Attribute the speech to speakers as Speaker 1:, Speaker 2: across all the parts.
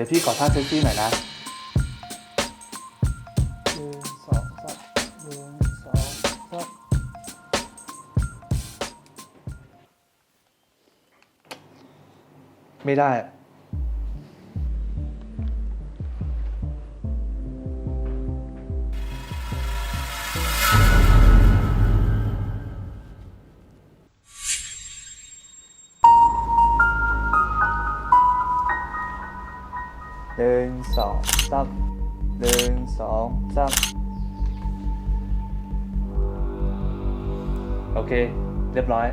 Speaker 1: ดี๋ยวพี่ขอท่าเซ็กซี่หน่อยนะหนึ่งสองสามหนึ่งสองสามไม่ได้ หนึ่งสองสามหนึ่งสองสามโอเค เรียบร้อย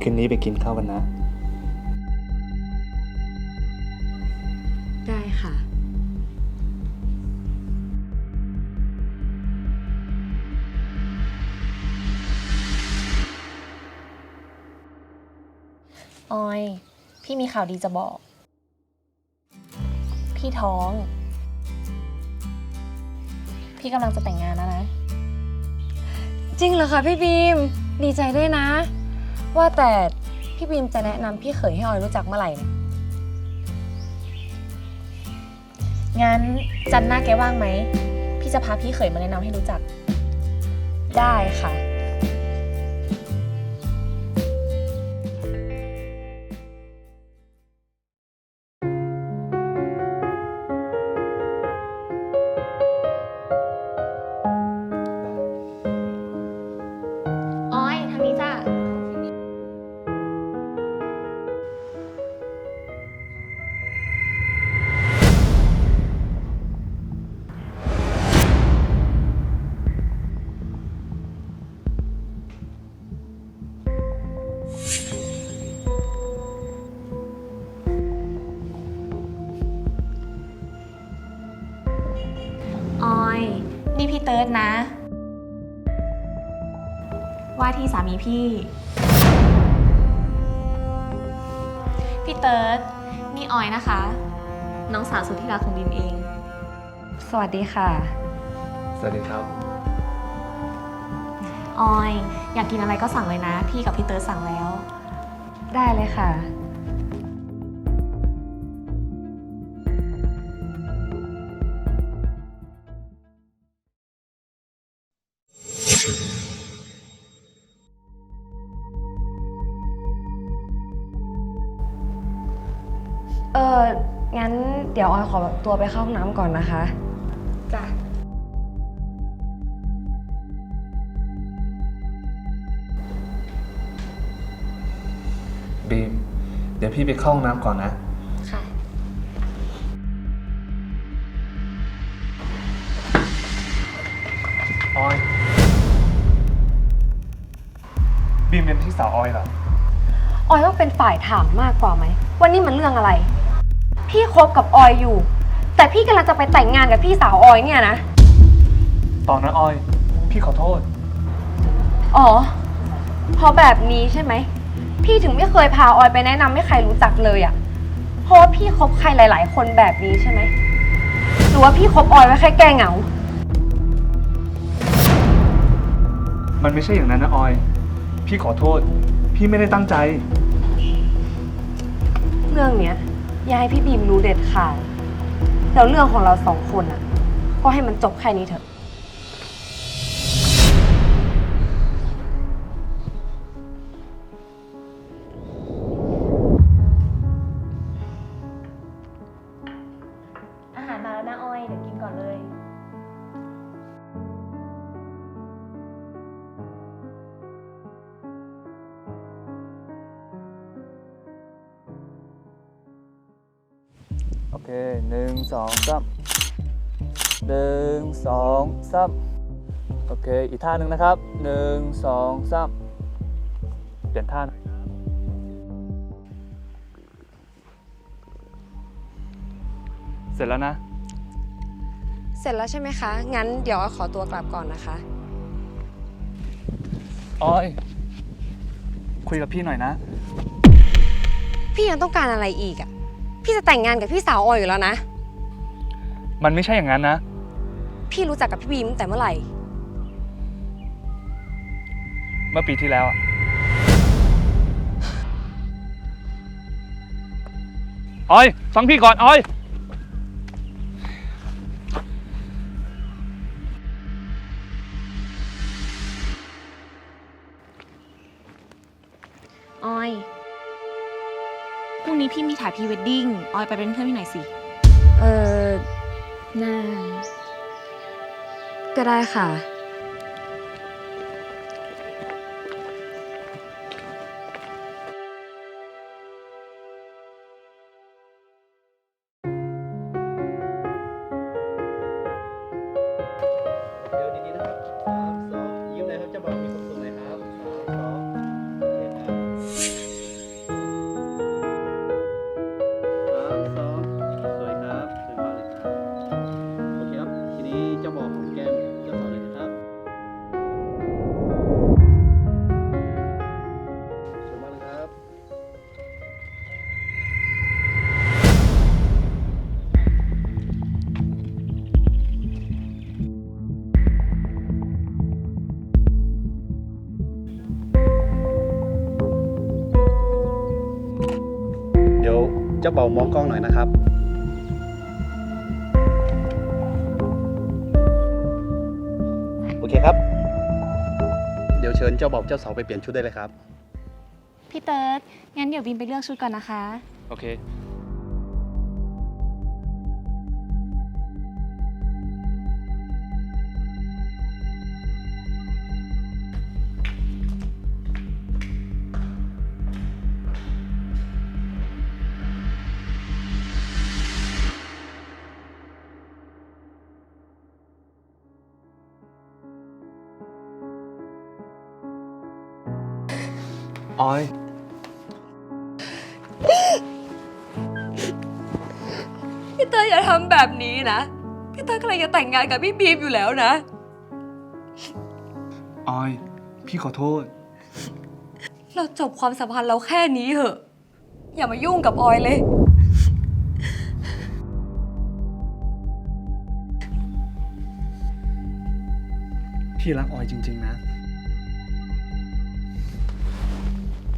Speaker 1: คืนนี้ไปกินข้าวกันนะ
Speaker 2: อย พี่มีข่าวดีจะบอก พี่ท้อง พี่กำลังจะแต่งงานแล้วนะ
Speaker 3: จริงเหรอคะพี่บีม ดีใจด้วยนะ ว่าแต่พี่บีมจะแนะนำพี่เขยให้ออยรู้จักเมื่อไหร่เนี่ย
Speaker 2: งั้นจันหน้าแกว่างไหม พี่จะพาพี่เขยมาแนะนำให้รู้จัก
Speaker 3: ได้ค่ะ
Speaker 2: เติร์ดนะ ว่าที่สามีพี่ พี่เติร์ดนี่ออยนะคะ น้องสาวสุดที่รักของบิมเอง
Speaker 3: สวัสดีค่ะ
Speaker 1: สวัสดีครับ
Speaker 2: ออย อยากกินอะไรก็สั่งเลยนะ พี่กับพี่เติร์ดสั่งแล้ว
Speaker 3: ได้เลยค่ะ เอองั้นเดี๋ยวออยขอตัวไปเข้าห้องน้ำก่อนนะคะ
Speaker 2: จ้ะ
Speaker 1: บีม เดี๋ยวพี่ไปเข้าห้องน้ำก่อนนะ
Speaker 2: ค่ะ
Speaker 1: ออย บีมเป็นพี่สาวออยเหรอ
Speaker 3: ออยต้องเป็นฝ่ายถามมากกว่าไหมว่านี่มันเรื่องอะไร พี่คบกับออยอยู่ แต่พี่กำลังจะไปแต่งงานกับพี่สาวออยเนี่ยนะ
Speaker 1: ตอนนั้นออย พี่ขอโทษ
Speaker 3: อ๋อเพราะแบบนี้ใช่ไหม พี่ถึงไม่เคยพาออยไปแนะนำให้ใครรู้จักเลยอะ่ะ เพราะว่าพี่คบใครหลาย ๆ คนแบบนี้ใช่ไหม หรือว่าพี่คบออยไว้แค่แก้เหงา
Speaker 1: มันไม่ใช่อย่างนั้นนะออย พี่ขอโทษ พี่ไม่ได้ตั้งใจ
Speaker 3: เรื่องเนี้ย อย่าให้พี่บีมรู้เด็ดขาดแล้วเรื่องของเราสองคนอะ ก็ให้มันจบแค่นี้เถอะ
Speaker 2: อาหารมาแล้วนะออย เดี๋ยวกินก่อนเลย
Speaker 1: หนึ่งสองสามหนึ่งสองสามโอเค อีกท่าหนึ่งนะครับหนึ่งสองสามเปลี่ยนท่าหน่อยครับเสร็จแล้วนะ
Speaker 3: เสร็จแล้วใช่ไหมคะ งั้นเดี๋ยวขอตัวกลับก่อนนะคะ
Speaker 1: ออย คุยกับพี่หน่อยนะ
Speaker 3: พี่ยังต้องการอะไรอีกอะ พี่จะแต่งงานกับพี่สาวออยอยู่แล้วนะ
Speaker 1: มันไม่ใช่อย่างนั้นนะ
Speaker 3: พี่รู้จักกับพี่บีมตั้งแต่เมื่อไหร่
Speaker 1: เมื่อปีที่แล้วอะออยฟังพี่ก่อนออย
Speaker 2: พี่มีถ่ายพรีเวดดิ้งออยไปเป็นเพื่อนพี่หน่อยสิ
Speaker 3: เออ
Speaker 2: น่า
Speaker 3: ก็ได้ค่ะ
Speaker 4: เจ้าเบามองกล้องหน่อยนะครับโอเคครับ เดี๋ยวเชิญเจ้าบ่าวเจ้าสาวไปเปลี่ยนชุดได้เลยครับ
Speaker 2: พี่เติร์ดงั้นเดี๋ยวบินไปเลือกชุดก่อนนะคะ
Speaker 1: โอเค ออย
Speaker 3: พี่เตยอย่าทำแบบนี้นะ พี่เตยกำลังจะแต่งงานกับพี่บีมอยู่แล้วนะ
Speaker 1: ออย พี่ขอโทษ
Speaker 3: เราจบความสัมพันธ์เราแค่นี้เหอะ อย่ามายุ่งกับออยเลย
Speaker 1: พี่รักออยจริง ๆ นะ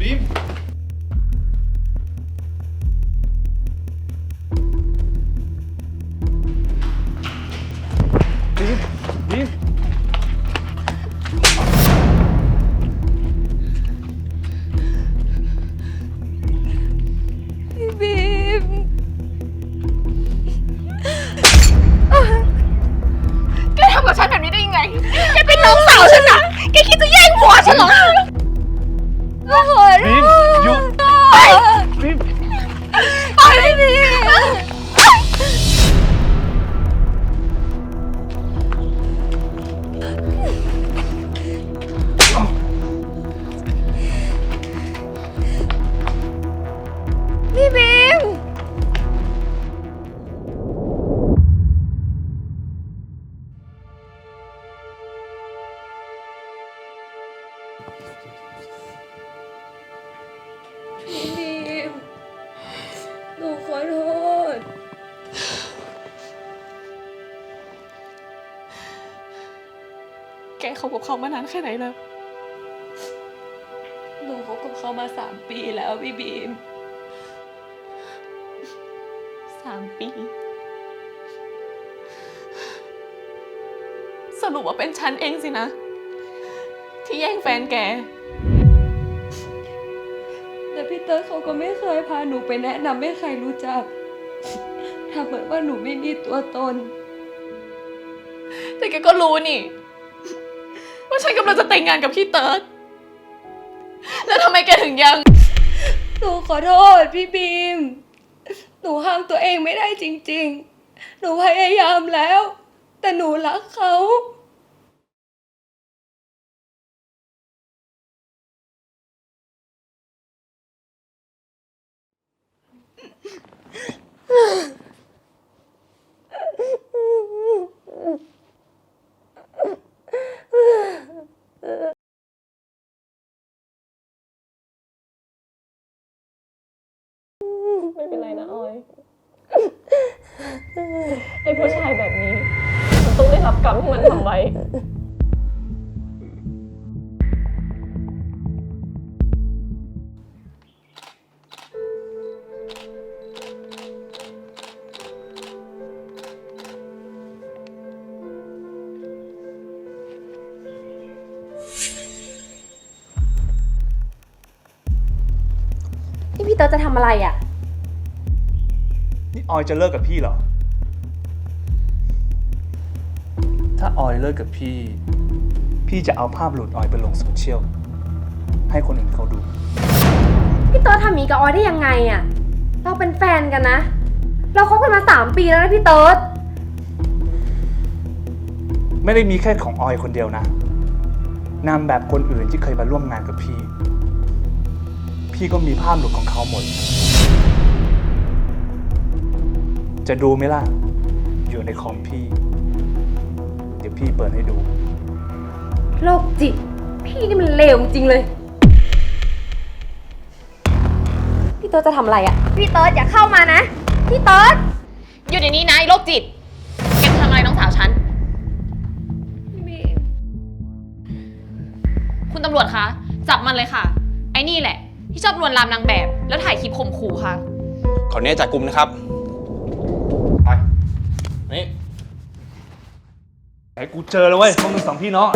Speaker 3: บี
Speaker 1: มบีมบีม
Speaker 3: พี่บีม
Speaker 2: แกทำกับฉันแบบนี้ได้ยังไง แกเป็นน้องสาวฉันนะ แกคิดจะแย่งผัวฉันเหรอ แกคบกับเขามานานแค่ไหนแล้ว
Speaker 3: หนูคบกับเขามาสามปีแล้วพี่บีม
Speaker 2: สามปี สรุปว่าเป็นฉันเองสินะ ที่แย่งแฟนแก
Speaker 3: แต่พี่เตอร์เขาก็ไม่เคยพาหนูไปแนะนำให้ใครรู้จักทำเหมือนว่าหนูไม่มีตัวตน
Speaker 2: แต่แกก็รู้นี่ ว่าฉันกำลังจะแต่งงานกับพี่เติร์ดแล้วทำไมแกถึงยัง
Speaker 3: หนูขอโทษพี่บีม หนูห้ามตัวเองไม่ได้จริงๆ หนูพยายามแล้ว แต่หนูรักเขา
Speaker 2: ไม่เป็นไรนะออย ไอ้ผู้ชายแบบนี้ มันต้องได้รับกรรมที่มันทำไว้
Speaker 3: พี่พี่เตอร์จะทำอะไรอะ
Speaker 1: นี่ออยจะเลิกกับพี่เหรอ ออยเลิกกับพี่ พี่จะเอาภาพหลุดออยไปลงโซเชียลให้คนอื่นเขาดู
Speaker 3: พี่เตอร์ทำอย่างนี้กับออยได้ยังไงอะเราเป็นแฟนกันนะ เราคบกันมาสามปีแล้วนะพี่เติร์ด
Speaker 1: ไม่ได้มีแค่ของออยคนเดียวนะนามแบบคนอื่นที่เคยมาร่วมงานกับพี่ พี่ก็มีภาพหลุดของเขาหมด จะดูไหมล่ะ อยู่ในคอมพี่เดี๋ยว พี่เปิดให้ดู
Speaker 3: โรคจิต พี่นี่มันเลวจริงเลย พี่เติร์ดจะทำอะไรอะพี่เติร์ดอย่าเข้ามานะ พี่เติร์ด
Speaker 2: อยู่ในนี้นะไอ้โรคจิต แกจะทำอะไรน้องสาวฉัน
Speaker 3: พี่บีม
Speaker 2: คุณตำรวจคะ จับมันเลยค่ะ ไอ้นี่แหละ ที่ชอบลวนลามนางแบบ แล้วถ่ายคลิปข่มขู่ค่ะ
Speaker 5: ขออนุญาตจับกลุ่มนะครับ ไปนี่
Speaker 1: ไอ้กูเจอแล้วเว้ยพวกมึงสองพี่น้อง